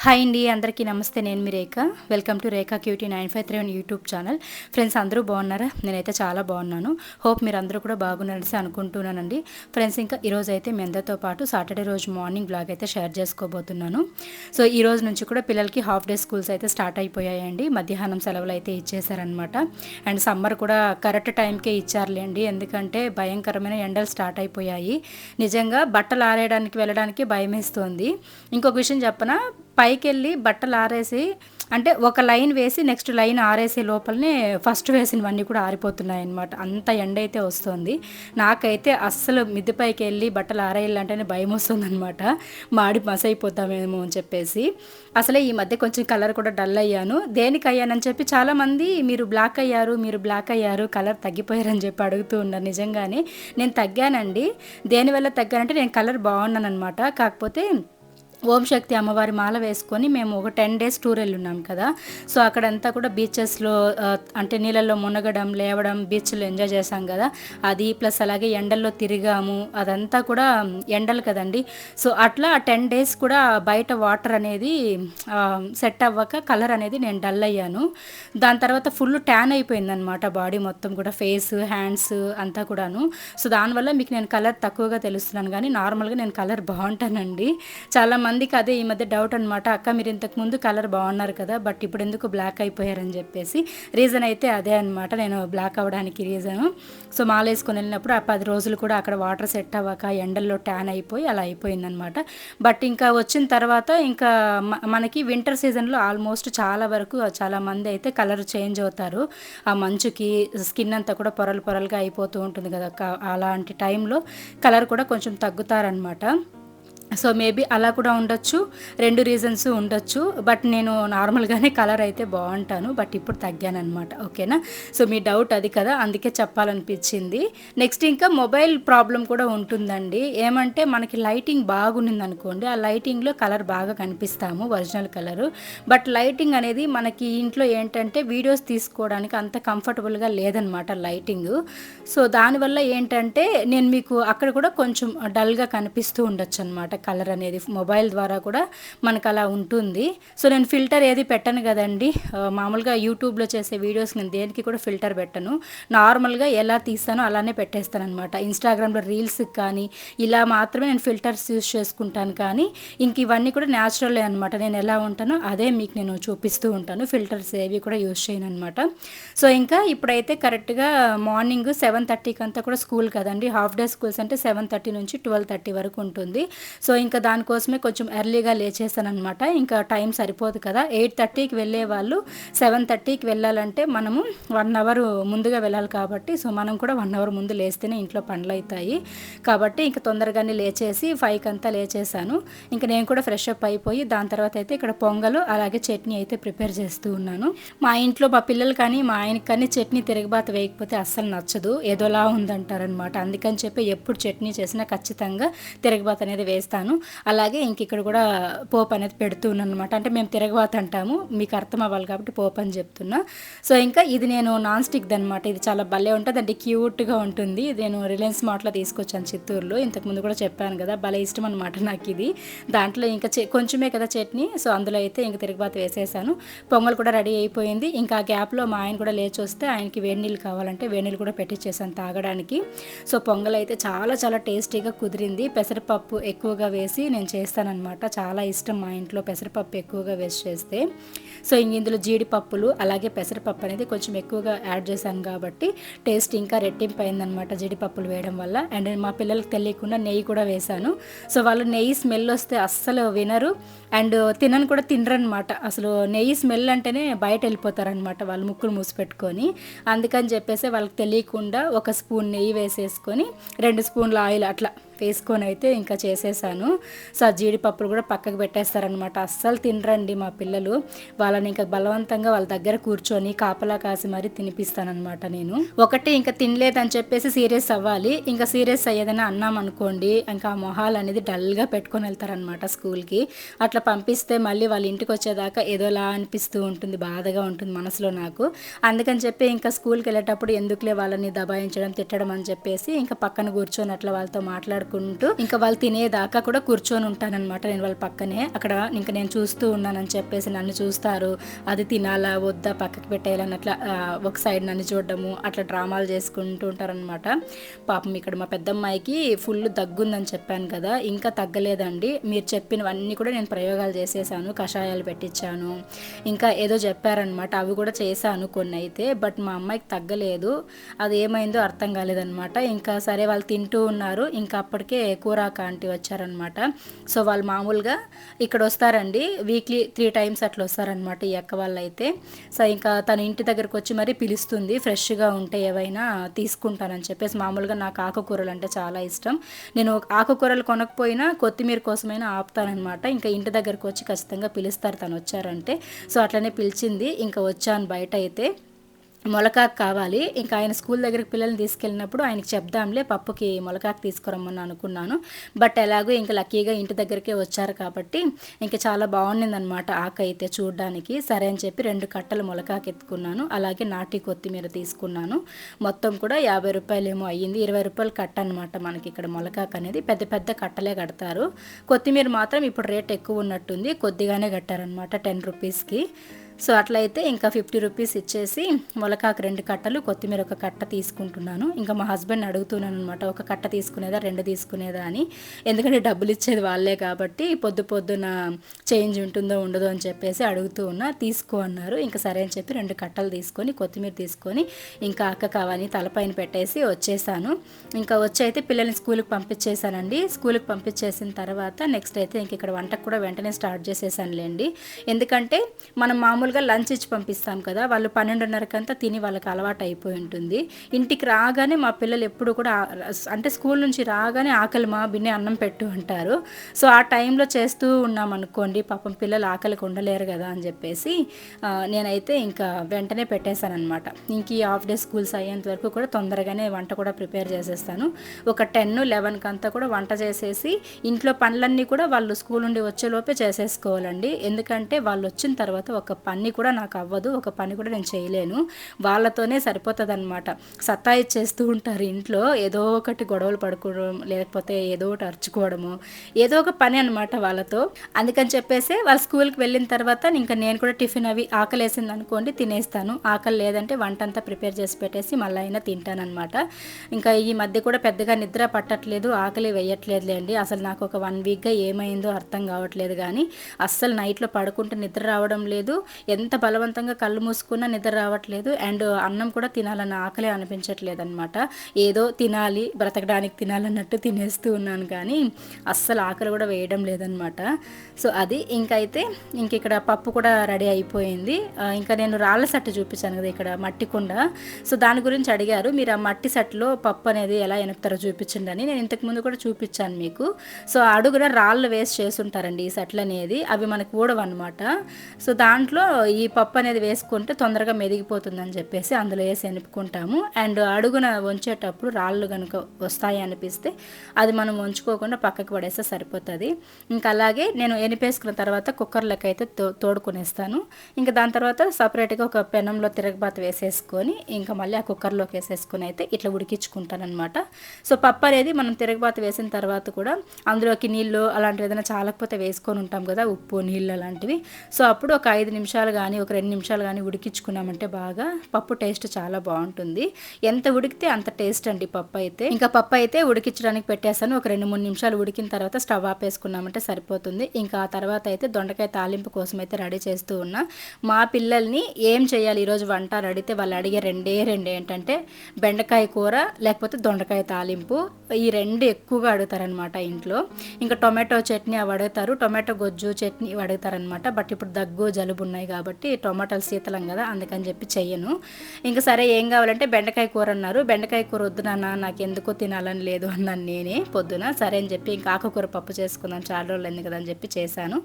Hi అండి అందరికీ నమస్తే. నేను మీ Rekha. Welcome to Rekha QT nine five three one YouTube channel friends అందరూ బాగున్నారా? నేనైతే చాలా బాగున్నాను. హోప్ మీరు అందరూ కూడా బాగున్నారని అనుకుంటున్నానండి. ఫ్రెండ్స్ ఇంకా ఈరోజు అయితే మీ అందరితో పాటు సాటర్డే రోజు మార్నింగ్ బ్లాగ్ అయితే షేర్ చేసుకోబోతున్నాను. సో ఈ రోజు నుంచి కూడా పిల్లలకి హాఫ్ డే స్కూల్స్ అయితే స్టార్ట్ అయిపోయాయండి. మధ్యాహ్నం సెలవులు అయితే ఇచ్చేసారనమాట అండ్ సమ్మర్ కూడా కరెక్ట్ టైంకే ఇచ్చారులేండి ఎందుకంటే భయంకరమైన ఎండలు స్టార్ట్ అయిపోయాయి. నిజంగా బట్టలు ఆరేయడానికి వెళ్ళడానికి భయం వేస్తుంది ఇంకొక విషయం చెప్పనా? పైకి వెళ్ళి బట్టలు ఆరేసి అంటే ఒక లైన్ వేసి నెక్స్ట్ లైన్ ఆరేసే లోపలనే ఫస్ట్ వేసినవన్నీ కూడా ఆరిపోతున్నాయి అనమాట అంత ఎండ అయితే వస్తుంది. నాకైతే అస్సలు మిద్ది పైకి వెళ్ళి బట్టలు ఆరేయాలంటేనే భయం వస్తుంది అనమాట మాడి మసైపోతామేమో అని చెప్పేసి. అసలే ఈ మధ్య కొంచెం కలర్ కూడా డల్ అయ్యాను. దేనికి అయ్యానని చెప్పి చాలామంది మీరు బ్లాక్ అయ్యారు మీరు బ్లాక్ అయ్యారు కలర్ తగ్గిపోయారని చెప్పి అడుగుతూ ఉన్నారు నిజంగానే. నేను తగ్గానండి. దేనివల్ల తగ్గానంటే నేను కలర్ బాగున్నాను అనమాట కాకపోతే ఓం శక్తి అమ్మవారి మాల వేసుకొని మేము ఒక టెన్ డేస్ టూర్ వెళ్ళున్నాం కదా. సో అక్కడంతా కూడా బీచెస్లో అంటే నీళ్ళల్లో మునగడం లేవడం బీచ్లో ఎంజాయ్ చేసాం కదా. అది ప్లస్ అలాగే ఎండల్లో తిరిగాము. అదంతా కూడా ఎండలు కదండి. సో అట్లా టెన్ డేస్ కూడా బయట వాటర్ అనేది సెట్ అవ్వక కలర్ అనేది నేను డల్ అయ్యాను. దాని తర్వాత ఫుల్ ట్యాన్ అయిపోయిందనమాట బాడీ మొత్తం కూడా ఫేస్ హ్యాండ్స్ అంతా కూడాను. సో దానివల్ల మీకు నేను కలర్ తక్కువగా తెలుస్తున్నాను కానీ నార్మల్గా నేను కలర్ బాగుంటానండి. చాలా మందికి అదే ఈ మధ్య డౌట్ అనమాట అక్క మీరు ఇంతకు ముందు కలర్ బాగున్నారు కదా బట్ ఇప్పుడు ఎందుకు బ్లాక్ అయిపోయారని చెప్పేసి రీజన్ అయితే అదే అనమాట నేను బ్లాక్ అవ్వడానికి రీజను సో మాల వేసుకొని వెళ్ళినప్పుడు ఆ పది రోజులు కూడా అక్కడ వాటర్ సెట్ అవ్వక ఎండల్లో ట్యాన్ అయిపోయి అలా అయిపోయిందనమాట బట్ ఇంకా వచ్చిన తర్వాత ఇంకా మనకి వింటర్ సీజన్లో ఆల్మోస్ట్ చాలా వరకు చాలా మంది అయితే కలర్ చేంజ్ అవుతారు. ఆ మంచుకి స్కిన్ అంతా కూడా పొరలు పొరలుగా అయిపోతూ ఉంటుంది కదా అలాంటి టైంలో కలర్ కూడా కొంచెం తగ్గుతారనమాట సో మేబీ అలా కూడా ఉండొచ్చు. రెండు రీజన్స్ ఉండొచ్చు. బట్ నేను నార్మల్గానే కలర్ అయితే బాగుంటాను. బట్ ఇప్పుడు తగ్గాను అనమాట ఓకేనా? సో మీ డౌట్ అది కదా. అందుకే చెప్పాలనిపించింది. నెక్స్ట్ ఇంకా మొబైల్ ప్రాబ్లం కూడా ఉంటుందండి. ఏమంటే మనకి లైటింగ్ బాగుంది అనుకోండి ఆ లైటింగ్లో కలర్ బాగా కనిపిస్తాము ఒరిజినల్ కలరు బట్ లైటింగ్ అనేది మనకి ఇంట్లో ఏంటంటే వీడియోస్ తీసుకోవడానికి అంత కంఫర్టబుల్గా లేదనమాట లైటింగ్ సో దానివల్ల ఏంటంటే నేను మీకు అక్కడ కూడా కొంచెం డల్గా కనిపిస్తూ ఉండొచ్చు అనమాట కలర్ అనేది మొబైల్ ద్వారా కూడా మనకు అలా ఉంటుంది. సో నేను ఫిల్టర్ ఏది పెట్టను కదండి. మామూలుగా యూట్యూబ్లో చేసే వీడియోస్ నేను దేనికి కూడా ఫిల్టర్ పెట్టను. నార్మల్గా ఎలా తీస్తానో అలానే పెట్టేస్తాను అనమాట ఇన్స్టాగ్రామ్లో రీల్స్కి కానీ ఇలా మాత్రమే నేను ఫిల్టర్స్ యూస్ చేసుకుంటాను కానీ ఇంక ఇవన్నీ కూడా న్యాచురలే అనమాట నేను ఎలా ఉంటానో అదే మీకు నేను చూపిస్తూ ఉంటాను. ఫిల్టర్స్ ఏవి కూడా యూస్ చేయను అనమాట సో ఇంకా ఇప్పుడైతే కరెక్ట్గా మార్నింగ్ సెవెన్ థర్టీకి అంతా కూడా స్కూల్ కదండి. హాఫ్ డే స్కూల్స్ అంటే సెవెన్ థర్టీ నుంచి ట్వెల్వ్ థర్టీ వరకు ఉంటుంది. సో సో ఇంకా దానికోసమే కొంచెం ఎర్లీగా లేచేసాను అనమాట ఇంకా టైం సరిపోదు కదా. ఎయిట్ థర్టీకి వెళ్ళే వాళ్ళు సెవెన్ థర్టీకి వెళ్ళాలంటే మనము వన్ అవర్ ముందుగా వెళ్ళాలి కాబట్టి సో మనం కూడా వన్ అవర్ ముందు లేస్తేనే ఇంట్లో పనులు అవుతాయి కాబట్టి ఇంకా తొందరగానే లేచేసి ఫైవ్కి అంతా లేచేసాను ఇంకా నేను కూడా ఫ్రెష్ అప్ అయిపోయి దాని తర్వాత అయితే ఇక్కడ పొంగలు అలాగే చట్నీ అయితే ప్రిపేర్ చేస్తూ ఉన్నాను. మా ఇంట్లో మా పిల్లలు కానీ మా ఆయనకి కానీ చట్నీ తిరగబాత వేయకపోతే అస్సలు నచ్చదు. ఏదోలా ఉందంటారనమాట అందుకని చెప్పి ఎప్పుడు చట్నీ చేసినా ఖచ్చితంగా తిరగబాత అనేది వేస్తాను. పెడతాను అలాగే ఇంక ఇక్కడ కూడా పోపు అనేది పెడుతున్నాను అనమాట అంటే మేము తిరగవాత అంటాము. మీకు అర్థం అవ్వాలి కాబట్టి పోపు అని చెప్తున్నా. సో ఇంకా ఇది నేను నాన్ స్టిక్ అనమాట ఇది చాలా భలే ఉంటుంది. అంటే క్యూట్గా ఉంటుంది. ఇది నేను రిలయన్స్ మార్ట్లో తీసుకొచ్చాను చిత్తూరులో. ఇంతకుముందు కూడా చెప్పాను కదా. భలే ఇష్టం అనమాట నాకు ఇది. దాంట్లో ఇంకా కొంచెమే కదా చట్నీ. సో అందులో అయితే ఇంక తిరగబాత వేసేసాను. పొంగల్ కూడా రెడీ అయిపోయింది. ఇంకా ఆ గ్యాప్లో మా ఆయన కూడా లేచి వస్తే ఆయనకి వేడి నీళ్ళు కావాలంటే వేడి నీళ్ళు కూడా పెట్టించేసాను తాగడానికి. సో పొంగల్ అయితే చాలా చాలా టేస్టీగా కుదిరింది. పెసరపప్పు ఎక్కువగా వేసి నేను చేస్తానన్నమాట. చాలా ఇష్టం మా ఇంట్లో పెసరపప్పు ఎక్కువగా వేసి చేస్తే. సో ఇంక ఇందులో జీడిపప్పులు అలాగే పెసరపప్పు అనేది కొంచెం ఎక్కువగా యాడ్ చేశాను కాబట్టి టేస్ట్ ఇంకా రెట్టింపు అయిందనమాట జీడిపప్పులు వేయడం వల్ల. అండ్ మా పిల్లలకు తెలియకుండా నెయ్యి కూడా వేశాను. సో వాళ్ళు నెయ్యి స్మెల్ వస్తే అస్సలు వినరు. అండ్ తినను కూడా తినరనమాట అసలు నెయ్యి స్మెల్ అంటేనే బయట వెళ్ళిపోతారనమాట వాళ్ళు ముక్కులు మూసిపెట్టుకొని అందుకని చెప్పేసి వాళ్ళకి తెలియకుండా ఒక స్పూన్ నెయ్యి వేసేసుకొని రెండు స్పూన్ల ఆయిల్ అట్లా వేసుకొని అయితే ఇంకా చేసేసాను. సో ఆ జీడిపప్పులు కూడా పక్కకు పెట్టేస్తారనమాట అస్సలు తినరండి మా పిల్లలు. వాళ్ళని ఇంకా బలవంతంగా వాళ్ళ దగ్గర కూర్చొని కాపలా కాసి మరీ తినిపిస్తానమాట నేను. ఒకటి ఇంకా తినలేదని చెప్పేసి సీరియస్ అవ్వాలి. ఇంకా సీరియస్ అయ్యేదని అన్నాం అనుకోండి ఇంకా ఆ మొహాలు అనేది డల్గా పెట్టుకొని వెళ్తారనమాట స్కూల్కి. అట్లా పంపిస్తే మళ్ళీ వాళ్ళ ఇంటికి వచ్చేదాకా ఏదోలా అనిపిస్తూ ఉంటుంది బాధగా ఉంటుంది మనసులో నాకు. అందుకని చెప్పి ఇంకా స్కూల్కి వెళ్ళేటప్పుడు ఎందుకులే వాళ్ళని దబాయించడం తిట్టడం అని చెప్పేసి ఇంకా పక్కన కూర్చొని అట్లా వాళ్ళతో మాట్లాడుకుంటూ మాట్లాడుకుంటూ ఇంకా వాళ్ళు తినేదాకా కూడా కూర్చొని ఉంటానన్నమాట నేను వాళ్ళ పక్కనే. అక్కడ ఇంకా నేను చూస్తూ ఉన్నానని చెప్పేసి నన్ను చూస్తారు. అది తినాలా వద్దా పక్కకి పెట్టేయాలని అట్లా ఒక సైడ్ నన్ను చూడడము అట్లా డ్రామాలు చేసుకుంటూ ఉంటారనమాట పాపం ఇక్కడ మా పెద్దమ్మాయికి ఫుల్ దగ్గుందని చెప్పాను కదా ఇంకా తగ్గలేదండి. మీరు చెప్పినవన్నీ కూడా నేను ప్రయోగాలు చేసేసాను కషాయాలు పెట్టించాను. ఇంకా ఏదో చెప్పారనమాట అవి కూడా చేశాను కొన్ని అయితే బట్ మా అమ్మాయికి తగ్గలేదు. అది ఏమైందో అర్థం కాలేదనమాట ఇంకా సరే వాళ్ళు తింటూ ఉన్నారు. ఇంకా అప్పటికే కూరాక ఆంటీ వచ్చారనమాట సో వాళ్ళు మామూలుగా ఇక్కడ వస్తారండి. వీక్లీ త్రీ టైమ్స్ అట్లా వస్తారనమాట ఈ అక్క వాళ్ళు అయితే సో ఇంకా తన ఇంటి దగ్గరకు వచ్చి మరీ పిలుస్తుంది. ఫ్రెష్గా ఉంటే ఏవైనా తీసుకుంటానని చెప్పేసి మామూలుగా నాకు ఆకుకూరలు అంటే చాలా ఇష్టం. నేను ఆకుకూరలు కొనకపోయినా కొత్తిమీర కోసమైనా ఆపుతానమాట ఇంకా ఇంటి దగ్గరకు వచ్చి ఖచ్చితంగా పిలుస్తారు తను వచ్చారంటే. సో అట్లనే పిలిచింది. ఇంకా వచ్చాను బయట అయితే మొలకాకు కావాలి. ఇంకా ఆయన స్కూల్ దగ్గరికి పిల్లల్ని తీసుకెళ్ళినప్పుడు ఆయనకి చెప్దాంలే పప్పుకి మొలకాకు తీసుకురమ్మని అనుకున్నాను. బట్ ఎలాగో ఇంకా లక్కీగా ఇంటి దగ్గరికే వచ్చారు కాబట్టి ఇంకా చాలా బాగుండిందనమాట ఆకు అయితే చూడడానికి. సరే అని చెప్పి రెండు కట్టలు మొలకాకు ఎత్తుకున్నాను. అలాగే నాటి కొత్తిమీర తీసుకున్నాను. మొత్తం కూడా యాభై రూపాయలు ఏమో అయ్యింది. ఇరవై రూపాయలు కట్ట అనమాట మనకి ఇక్కడ మొలకాకు అనేది. పెద్ద పెద్ద కట్టలే కడతారు. కొత్తిమీర మాత్రం ఇప్పుడు రేట్ ఎక్కువ ఉన్నట్టుంది. కొద్దిగానే కట్టారనమాట టెన్ రూపీస్కి. సో అట్లయితే ఇంకా ఫిఫ్టీ రూపీస్ ఇచ్చేసి మొలకాకు రెండు కట్టలు కొత్తిమీర ఒక కట్ట తీసుకుంటున్నాను. ఇంకా మా హస్బెండ్ అడుగుతున్నాను అనమాట ఒక కట్ట తీసుకునేదా రెండు తీసుకునేదా అని. ఎందుకంటే డబ్బులు ఇచ్చేది వాళ్ళే కాబట్టి పొద్దు పొద్దున చేంజ్ ఉంటుందో ఉండదో అని చెప్పేసి అడుగుతూ ఉన్నా తీసుకో అన్నారు. ఇంకా సరే అని చెప్పి రెండు కట్టలు తీసుకొని కొత్తిమీర తీసుకొని ఇంకా అక్క కావని తలపైన పెట్టేసి వచ్చేసాను. ఇంకా వచ్చి అయితే పిల్లల్ని స్కూల్కి పంపించేశానండి. స్కూల్కి పంపించేసిన తర్వాత నెక్స్ట్ అయితే ఇంక ఇక్కడ వంటకు కూడా వెంటనే స్టార్ట్ చేసేసానులేండి. ఎందుకంటే మనం మామూలుగా లంచ్ ఇచ్చి పంపిస్తాం కదా వాళ్ళు పన్నెండున్నరకంతా తిని వాళ్ళకి అలవాటు అయిపోయి ఉంటుంది. ఇంటికి రాగానే మా పిల్లలు ఎప్పుడు కూడా అంటే స్కూల్ నుంచి రాగానే ఆకలి మా బిన్నే అన్నం పెట్టు ఉంటారు సో ఆ టైంలో చేస్తూ ఉన్నాం అనుకోండి పాపం పిల్లలు ఆకలికి ఉండలేరు కదా అని చెప్పేసి నేనైతే ఇంకా వెంటనే పెట్టేశాను అనమాట ఇంక ఈ హాఫ్ డే స్కూల్స్ అయ్యేంత వరకు కూడా తొందరగానే వంట కూడా ప్రిపేర్ చేసేస్తాను. ఒక టెన్ లెవెన్కి అంతా కూడా వంట చేసేసి ఇంట్లో పనులన్నీ కూడా వాళ్ళు స్కూల్ నుండి వచ్చేలోపే చేసేసుకోవాలండి. ఎందుకంటే వాళ్ళు వచ్చిన తర్వాత ఒక పని కూడా నాకు అవ్వదు ఒక పని కూడా నేను చేయలేను. వాళ్ళతోనే సరిపోతుంది అనమాట సత్తా ఇచ్చేస్తూ ఉంటారు ఇంట్లో ఏదో ఒకటి గొడవలు పడుకోవడం లేకపోతే ఏదో ఒకటి అరుచుకోవడము ఏదో ఒక పని అనమాట వాళ్ళతో. అందుకని చెప్పేసి వాళ్ళ స్కూల్కి వెళ్ళిన తర్వాత ఇంకా నేను కూడా టిఫిన్ అవి ఆకలి వేసింది అనుకోండి తినేస్తాను. ఆకలి లేదంటే వంట అంతా ప్రిపేర్ చేసి పెట్టేసి మళ్ళీ అయినా తింటానమాట ఇంకా ఈ మధ్య కూడా పెద్దగా నిద్ర పట్టట్లేదు ఆకలి వేయట్లేదులేండి అసలు నాకు ఒక వన్ వీక్గా ఏమైందో అర్థం కావట్లేదు కానీ అస్సలు నైట్లో పడుకుంటే నిద్ర రావడం లేదు. ఎంత బలవంతంగా కళ్ళు మూసుకున్నా నిద్ర రావట్లేదు. అండ్ అన్నం కూడా తినాలన్న ఆకలి అనిపించట్లేదు అనమాట ఏదో తినాలి బ్రతకడానికి తినాలన్నట్టు తినేస్తూ ఉన్నాను కానీ అస్సలు ఆకలి కూడా వేయడం లేదనమాట సో అది ఇంకైతే ఇంక ఇక్కడ పప్పు కూడా రెడీ అయిపోయింది. ఇంకా నేను రాళ్ళ సట్టు చూపించాను కదా ఇక్కడ మట్టి కుండ. సో దాని గురించి అడిగారు మీరు ఆ మట్టి సట్లో పప్పు అనేది ఎలా ఎనుపుతారో చూపించండి అని నేను ఇంతకు ముందు కూడా చూపించాను మీకు. సో అడుగున రాళ్ళు వేస్ట్ చేస్తుంటారండి ఈ సట్లు అనేది అవి మనకు కూడవన్నమాట సో దాంట్లో ఈ పప్పు అనేది వేసుకుంటే తొందరగా మెదిగిపోతుందని చెప్పేసి అందులో వేసి ఎనుపుకుంటాము. అండ్ అడుగున వంచేటప్పుడు రాళ్ళు కనుక వస్తాయి అనిపిస్తే అది మనం వంచుకోకుండా పక్కకు పడేస్తే సరిపోతుంది. ఇంకా అలాగే నేను ఎనిపేసుకున్న తర్వాత కుక్కర్లోకి అయితే తో తోడుకునేస్తాను. ఇంకా దాని తర్వాత సపరేట్గా ఒక పెనంలో తిరగబాత వేసేసుకొని ఇంకా మళ్ళీ ఆ కుక్కర్లోకి వేసేసుకొని అయితే ఇట్లా ఉడికించుకుంటానమాట సో పప్పు అనేది మనం తిరగబాత వేసిన తర్వాత కూడా అందులోకి నీళ్ళు అలాంటివి ఏదైనా చాలకపోతే వేసుకొని ఉంటాం కదా ఉప్పు నీళ్ళు అలాంటివి. సో అప్పుడు ఒక ఐదు నిమిషాలు కానీ ఒక రెండు నిమిషాలు కానీ ఉడికించుకున్నామంటే బాగా పప్పు టేస్ట్ చాలా బాగుంటుంది. ఎంత ఉడికితే అంత టేస్ట్ అండి పప్పు అయితే. ఇంకా పప్పు అయితే ఉడికించడానికి పెట్టేస్తాను ఒక రెండు మూడు నిమిషాలు ఉడికిన తర్వాత స్టవ్ ఆపేసుకున్నామంటే సరిపోతుంది. ఇంకా ఆ తర్వాత అయితే దొండకాయ తాలింపు కోసం అయితే రెడీ చేస్తూ ఉన్నా. మా పిల్లల్ని ఏం చేయాలి? ఈరోజు వంట అని అడిగితే వాళ్ళు అడిగే రెండే రెండు ఏంటంటే బెండకాయ కూర లేకపోతే దొండకాయ తాలింపు. ఈ రెండు ఎక్కువగా అడుగుతారనమాట ఇంట్లో. ఇంకా టొమాటో చట్నీ అవి అడుగుతారు. టొమాటో గొజ్జు చట్నీ అడుగుతారనమాట బట్ ఇప్పుడు దగ్గు జలుబు ఉన్నాయి కాబట్టి టొమాటోలు శీతలం కదా అందుకని చెప్పి చెయ్యను. ఇంకా సరే ఏం కావాలంటే బెండకాయ కూర అన్నారు. బెండకాయ కూర వద్దు నాన్న నాకు ఎందుకో తినాలని లేదు అన్నాను నేనే పొద్దున. సరే అని చెప్పి ఇంకా ఆకుకూర పప్పు చేసుకుందాం చాలా రోజులు అయింది కదా అని చెప్పి చేశాను.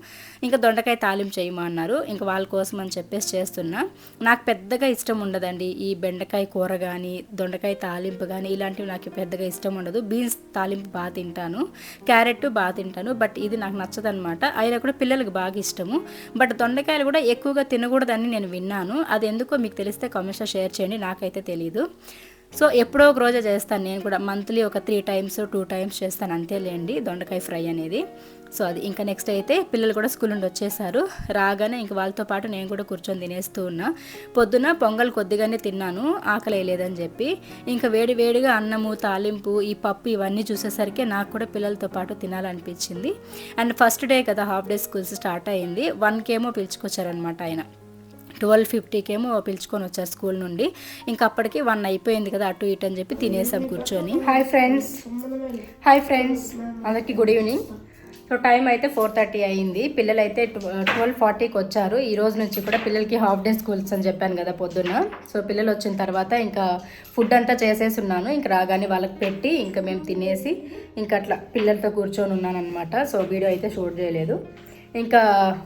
ఇంకా దొండకాయ తాలింపు చేయమా అన్నారు. ఇంకా వాళ్ళ కోసం అని చెప్పేసి చేస్తున్నా. నాకు పెద్దగా ఇష్టం ఉండదండి ఈ బెండకాయ కూర కానీ దొండకాయ తాలింపు కానీ ఇలాంటివి నాకు పెద్దగా ఇష్టం ఉండదు. బీన్స్ తాలింపు బాగా తింటాను క్యారెట్ బాగా తింటాను బట్ ఇది నాకు నచ్చదనమాట. అయినా కూడా పిల్లలకు బాగా ఇష్టము. బట్ దొండకాయలు కూడా ఎక్కువగా తినకూడదని నేను విన్నాను. అది ఎందుకో మీకు తెలిస్తే కామెంట్స్లో షేర్ చేయండి. నాకైతే తెలియదు సో ఎప్పుడో ఒక రోజే చేస్తాను. నేను కూడా మంత్లీ ఒక త్రీ టైమ్స్ టూ టైమ్స్ చేస్తాను. అంతేలేండి. దొండకాయ ఫ్రై అనేది. సో అది ఇంకా నెక్స్ట్ అయితే పిల్లలు కూడా స్కూల్ నుండి వచ్చేసారు. రాగానే ఇంక వాళ్ళతో పాటు నేను కూడా కూర్చొని తినేస్తూ ఉన్నా. పొద్దున పొంగల్ కొద్దిగానే తిన్నాను ఆకలి లేదని చెప్పి. ఇంకా వేడి వేడిగా అన్నము తాలింపు ఈ పప్పు ఇవన్నీ చూసేసరికి నాకు కూడా పిల్లలతో పాటు తినాలనిపించింది. అండ్ ఫస్ట్ డే కదా హాఫ్ డే స్కూల్స్ స్టార్ట్ అయ్యింది వన్కేమో పిలుచుకొచ్చారనమాట ఆయన. ట్వెల్వ్ ఫిఫ్టీకేమో పిలుచుకొని వచ్చారు స్కూల్ నుండి. ఇంకా అప్పటికి వన్ అయిపోయింది కదా అటు ఇటు అని చెప్పి తినేసాం కూర్చొని. హాయ్ ఫ్రెండ్స్ హాయ్ ఫ్రెండ్స్ అందరికీ గుడ్ ఈవినింగ్ సో టైం అయితే ఫోర్ థర్టీ అయింది. పిల్లలు అయితే ట్వెల్వ్ ఫార్టీకి వచ్చారు. ఈ రోజు నుంచి కూడా పిల్లలకి హాఫ్ డే స్కూల్స్ అని చెప్పాను కదా పొద్దున్న. సో పిల్లలు వచ్చిన తర్వాత ఇంకా ఫుడ్ అంతా చేసేసి ఉన్నాను ఇంకా రాగానే వాళ్ళకి పెట్టి ఇంకా మేము తినేసి ఇంకా అట్లా పిల్లలతో కూర్చొని ఉన్నాను అనమాట సో వీడియో అయితే షూట్ చేయలేదు. ఇంకా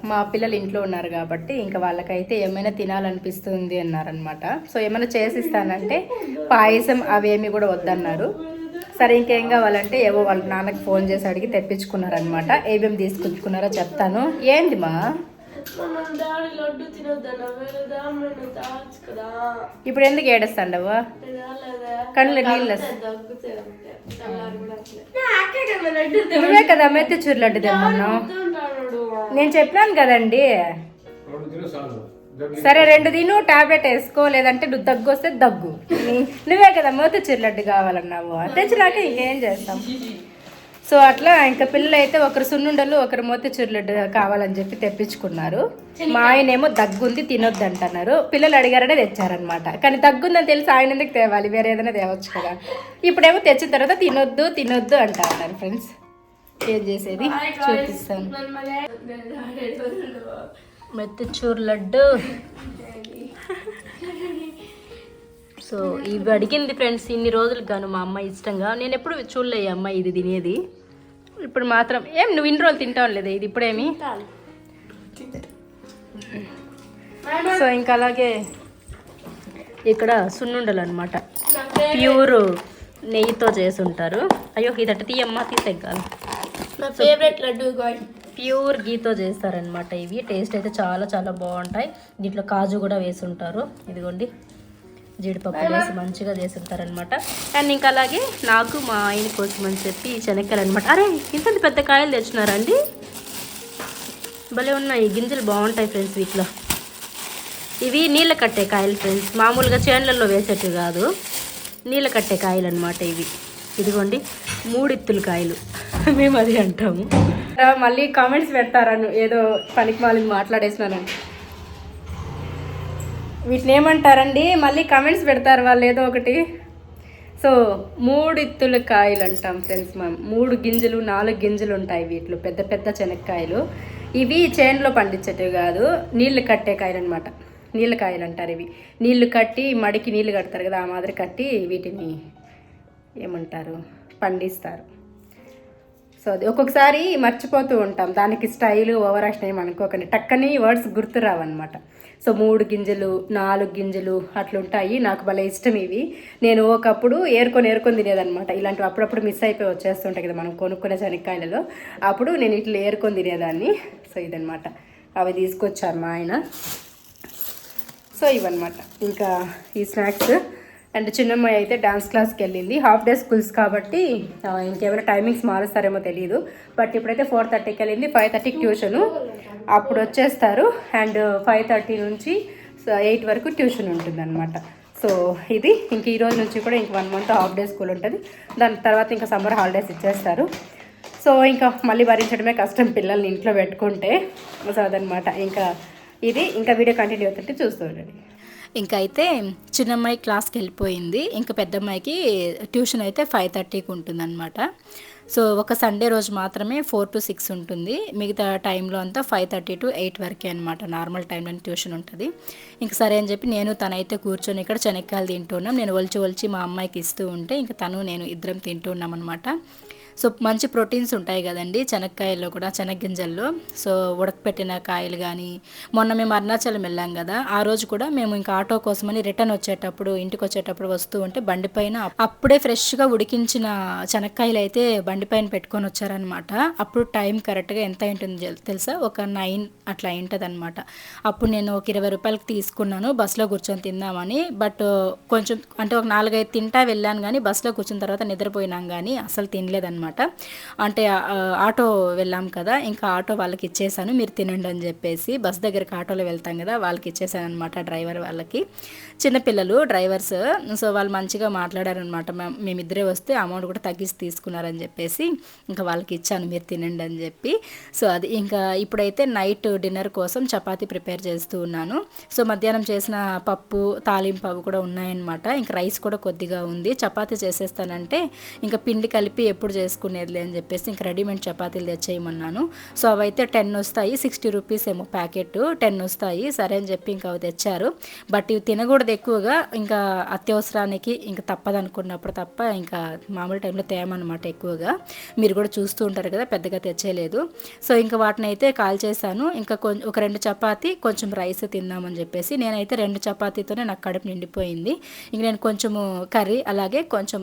మా పిల్లలు ఇంట్లో ఉన్నారు కాబట్టి ఇంకా వాళ్ళకైతే ఏమైనా తినాలనిపిస్తుంది అన్నారనమాట సో ఏమైనా చేసిస్తానంటే పాయసం అవేమి కూడా వద్దన్నారు. సరే ఇంకేం కావాలంటే ఏవో వాళ్ళ నాన్నకి ఫోన్ చేసి అడిగి తెప్పించుకున్నారనమాట ఏమేమి తీసుకొచ్చుకున్నారో చెప్తాను. ఏంది మా? ఇప్పుడు ఎందుకు ఏడుస్తాండవా? కళ్ళు నీళ్ళు నువ్వే కదా మెత్తిచూరు లడ్డు తెమ్మన్నావు. నేను చెప్పాను కదండి. సరే రెండు తిను టాబ్లెట్ వేసుకో లేదంటే నువ్వు దగ్గు వస్తే దగ్గు. నువ్వే కదా మోతీచూరు లడ్డు కావాలన్నావు. తెచ్చినాక ఇంకేం చేస్తాం? సో అట్లా ఇంకా పిల్లలు అయితే ఒకరు సున్నుండలు ఒకరు మోతీచూరు లడ్డు కావాలని చెప్పి తెప్పించుకున్నారు. మా ఆయన ఏమో దగ్గుంది తినొద్దు అంటున్నారు పిల్లలు అడిగారనే తెచ్చారనమాట కానీ దగ్గుందని తెలిసి ఆయన ఎందుకు తేవాలి? వేరే ఏదైనా తేవచ్చు కదా. ఇప్పుడేమో తెచ్చిన తర్వాత తినొద్దు తినొద్దు అంటారు ఫ్రెండ్స్ ఏం చేసేది? చూపిస్తాను. మెత్తచూరు లడ్డు. సో ఇవి అడిగింది ఫ్రెండ్స్ ఇన్ని రోజులు గాను మా అమ్మ ఇష్టంగా. నేను ఎప్పుడు చూడలే అమ్మ ఇది తినేది. ఇప్పుడు మాత్రం ఏం నువ్వు ఇన్ని రోజులు తింటావు లేదా? ఇది ఇప్పుడేమి? సో ఇంకా అలాగే ఇక్కడ సున్నుండలు అనమాట ప్యూర్ నెయ్యితో చేసి ఉంటారు. అయ్యో ఇదట తీయమ్మ తీసెగ్గాలి నా ఫేవరెట్ లడ్డు ప్యూర్ గీతో చేస్తారనమాట ఇవి. టేస్ట్ అయితే చాలా చాలా బాగుంటాయి. దీంట్లో కాజు కూడా వేసి ఉంటారు ఇదిగోండి. జీడిపప్పు వేసి మంచిగా చేసి ఉంటారనమాట అండ్ ఇంకా అలాగే నాకు మా ఆయన కోసం అని చెప్పి శనక్కాయలు అనమాట అరే ఇంత పెద్ద కాయలు తెచ్చినారండి? భలే ఉన్నాయి. గింజలు బాగుంటాయి ఫ్రెండ్స్ వీటిలో. ఇవి నీళ్ళ కట్టే కాయలు ఫ్రెండ్స్. మామూలుగా చేనులలో వేసేటివి కాదు. నీళ్ళ కట్టే కాయలు అనమాట ఇవి. ఇదిగోండి. మూడిత్తులు కాయలు. మేము అది అంటాము. మళ్ళీ కామెంట్స్ పెడతారను ఏదో పనికి మాలిని మాట్లాడేసినానని వీటిని ఏమంటారండి? మళ్ళీ కామెంట్స్ పెడతారు వాళ్ళు ఏదో ఒకటి. సో మూడిత్తుల కాయలు అంటాం ఫ్రెండ్స్ మనం మూడు గింజలు నాలుగు గింజలు ఉంటాయి వీటిలో. పెద్ద పెద్ద శనక్కాయలు ఇవి చేనులో పండించేటివి కాదు. నీళ్ళు కట్టే కాయలు అనమాట నీళ్ళ కాయలు అంటారు ఇవి. నీళ్ళు కట్టి మడికి నీళ్ళు కడతారు కదా ఆ మాదిరి కట్టి వీటిని ఏమంటారు? పండిస్తారు. సో అది ఒక్కొక్కసారి మర్చిపోతూ ఉంటాం. దానికి స్టైల్ ఓవర్ యాక్షన్ ఏమి అనుకోకండి. టక్కని వర్డ్స్ గుర్తురావన్నమాట సో మూడు గింజలు నాలుగు గింజలు అట్లుంటాయి. నాకు భలే ఇష్టం ఇవి. నేను ఒకప్పుడు ఏరుకొని ఏరుకొని తినేదనమాట ఇలాంటివి అప్పుడప్పుడు మిస్ అయిపోయి వచ్చేస్తుంటాయి కదా మనం కొనుక్కునే శనక్కాయలలో. అప్పుడు నేను ఇట్లా ఏరుకొని తినేదాన్ని. సో ఇదనమాట అవి తీసుకొచ్చారు మా ఆయన. సో ఇవన్నమాట. ఇంకా ఈ స్నాక్స్ అండ్ చిన్నమ్మాయి అయితే డ్యాన్స్ క్లాస్కి వెళ్ళింది. హాఫ్ డే స్కూల్స్ కాబట్టి ఇంకేమైనా టైమింగ్స్ మారుస్తారేమో తెలియదు బట్ ఇప్పుడైతే ఫోర్ థర్టీకి వెళ్ళింది. ఫైవ్ థర్టీకి ట్యూషను. అప్పుడు వచ్చేస్తారు. అండ్ ఫైవ్ థర్టీ నుంచి ఎయిట్ వరకు ట్యూషన్ ఉంటుందన్నమాట. సో ఇది ఇంక ఈ రోజు నుంచి కూడా ఇంక one month half day school ఉంటుంది. దాని తర్వాత ఇంకా సమ్మర్ హాలిడేస్ ఇచ్చేస్తారు. సో ఇంకా మళ్ళీ భరించడమే కష్టం పిల్లల్ని ఇంట్లో పెట్టుకుంటే. సో అదనమాట ఇంకా ఇది ఇంకా వీడియో కంటిన్యూ అవుతుంటే చూస్తూ ఉండండి. ఇంకా అయితే చిన్నమ్మాయి క్లాస్కి వెళ్ళిపోయింది. ఇంకా పెద్దమ్మాయికి ట్యూషన్ అయితే ఫైవ్ థర్టీకి ఉంటుందన్నమాట. సో ఒక సండే రోజు మాత్రమే ఫోర్ టు సిక్స్ ఉంటుంది. మిగతా టైంలో అంతా ఫైవ్ థర్టీ టు ఎయిట్ వరకే అనమాట నార్మల్ టైంలో ట్యూషన్ ఉంటుంది. ఇంక సరే అని చెప్పి నేను తనైతే కూర్చొని ఇక్కడ చెనక్కాయలు తింటున్నాం నేను ఒలిచి ఒలిచి మా అమ్మాయికి ఇస్తూ ఉంటే ఇంకా తను నేను ఇద్దరం తింటున్నాం అనమాట సో మంచి ప్రోటీన్స్ ఉంటాయి కదండి చెనక్కాయల్లో కూడా చెనగ్గింజల్లో. సో ఉడకపెట్టిన కాయలు కానీ మొన్న మేము అరుణాచలం వెళ్ళాం కదా ఆ రోజు కూడా మేము ఇంకా ఆటో కోసమని రిటర్న్ వచ్చేటప్పుడు ఇంటికి వచ్చేటప్పుడు వస్తూ ఉంటే బండి పైన అప్పుడే ఫ్రెష్గా ఉడికించిన చెనక్కాయలు అయితే బండి పైన పెట్టుకొని వచ్చారనమాట అప్పుడు టైం కరెక్ట్గా ఎంత ఉంటుంది తెలుసా? ఒక నైన్ అట్లా ఉంటుంది అనమాట అప్పుడు నేను ఒక ఇరవై రూపాయలకి తీసుకున్నాను బస్సులో కూర్చొని తిందామని. బట్ కొంచెం అంటే ఒక నాలుగైదు తింటా వెళ్ళాను కానీ బస్సులో కూర్చున్న తర్వాత నిద్రపోయినాం కానీ అసలు తినలేదన్నమాట. అంటే ఆటో వెళ్ళాం కదా ఇంకా ఆటో వాళ్ళకి ఇచ్చేసాను మీరు తినండి అని చెప్పేసి బస్ దగ్గరికి ఆటోలో వెళ్తాం కదా వాళ్ళకి ఇచ్చేసాను అనమాట డ్రైవర్ వాళ్ళకి. చిన్నపిల్లలు డ్రైవర్స్ సో వాళ్ళు మంచిగా మాట్లాడారనమాట మేమిద్దరే వస్తే అమౌంట్ కూడా తగ్గించి తీసుకున్నారని చెప్పేసి ఇంకా వాళ్ళకి ఇచ్చాను మీరు తినండి అని చెప్పి. సో అది ఇంకా ఇప్పుడైతే నైట్ డిన్నర్ కోసం చపాతీ ప్రిపేర్ చేస్తూ ఉన్నాను. సో మధ్యాహ్నం చేసిన పప్పు తాలింపు అవి కూడా ఉన్నాయన్నమాట. ఇంకా రైస్ కూడా కొద్దిగా ఉంది. చపాతీ చేసేస్తానంటే ఇంకా పిండి కలిపి ఎప్పుడు చేస్తాను చేసుకునేదిలే అని చెప్పేసి ఇంకా రెడీమేడ్ చపాతీలు తెచ్చేయమన్నాను. సో అవైతే టెన్ వస్తాయి సిక్స్టీ రూపీస్ ఏమో ప్యాకెట్. టెన్ వస్తాయి సరే అని చెప్పి ఇంకా అవి తెచ్చారు. బట్ ఇవి తినకూడదు ఎక్కువగా ఇంకా అత్యవసరానికి ఇంకా తప్పదనుకున్నప్పుడు తప్ప ఇంకా మామూలు టైంలో తేమన్నమాట ఎక్కువగా. మీరు కూడా చూస్తూ ఉంటారు కదా పెద్దగా తెచ్చేయలేదు. సో ఇంకా వాటిని అయితే కాల్ చేశాను. ఇంకా కొంచెం ఒక రెండు చపాతీ కొంచెం రైస్ తిందామని చెప్పేసి నేనైతే రెండు చపాతీతోనే నాకు కడుపు నిండిపోయింది. ఇంక నేను కొంచెము కర్రీ అలాగే కొంచెం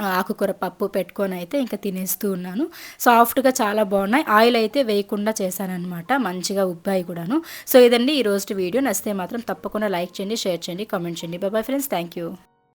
ఆకుకూర పప్పు పెట్టుకొని అయితే ఇంకా తినేస్తూ ఉన్నాను. సాఫ్ట్గా చాలా బాగున్నాయి. ఆయిల్ అయితే వేయకుండా చేశానమాట మంచిగా ఉబ్బాయి కూడాను. సో ఇదండి ఈ రోజు వీడియో. నచ్చితే మాత్రం తప్పకుండా లైక్ చేయండి షేర్ చేయండి కామెంట్ చేయండి. బాబాయ్ ఫ్రెండ్స్ థ్యాంక్ యూ